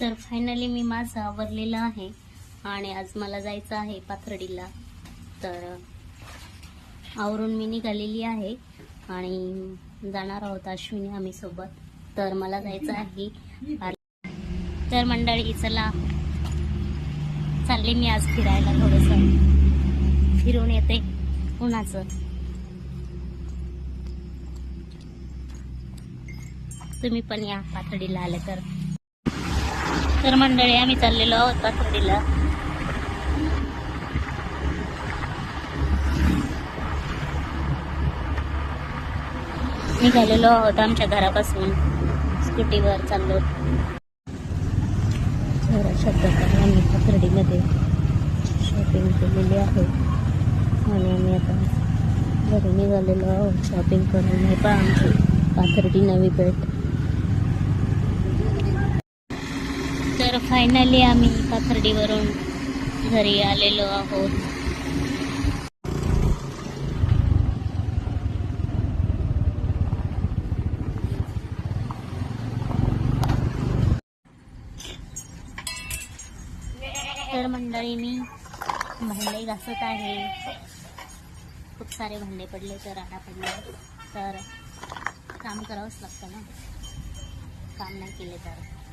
तर फायनली मी माझं आवरलेलं आहे आणि आज मला जायचं आहे पाथर्डीला. तर आवरून मी निघालेली आहे आणि जाणार आहोत अश्विनी आम्ही सोबत. तर मला जायचं आहे तर मंडळी चला. चालले मी आज फिरायला थोडस. फिरून येते उन्हाचं. तुम्ही पण या पाथर्डीला आले तर तर मंडळी आम्ही चाललेलो आहोत पाथर्डीला. निघालेलो आहोत आमच्या घरापासून स्कूटीवर चाललो. तर आम्ही पाथर्डीमध्ये शॉपिंग केलेली आहे. आणि आम्ही आता घरी निघालेलो आहोत शॉपिंग करून. हे पहा आमची पाथर्डी नवी पेठ तर फायनली आम्ही पाथर्डीवरून घरी आलेलो आहोत. तर मंडळी मी भांडे घासत आहे. खूप सारे भांडे पडले तर राडा पडले. तर काम करावंच लागतं ना. काम नाही केले तर.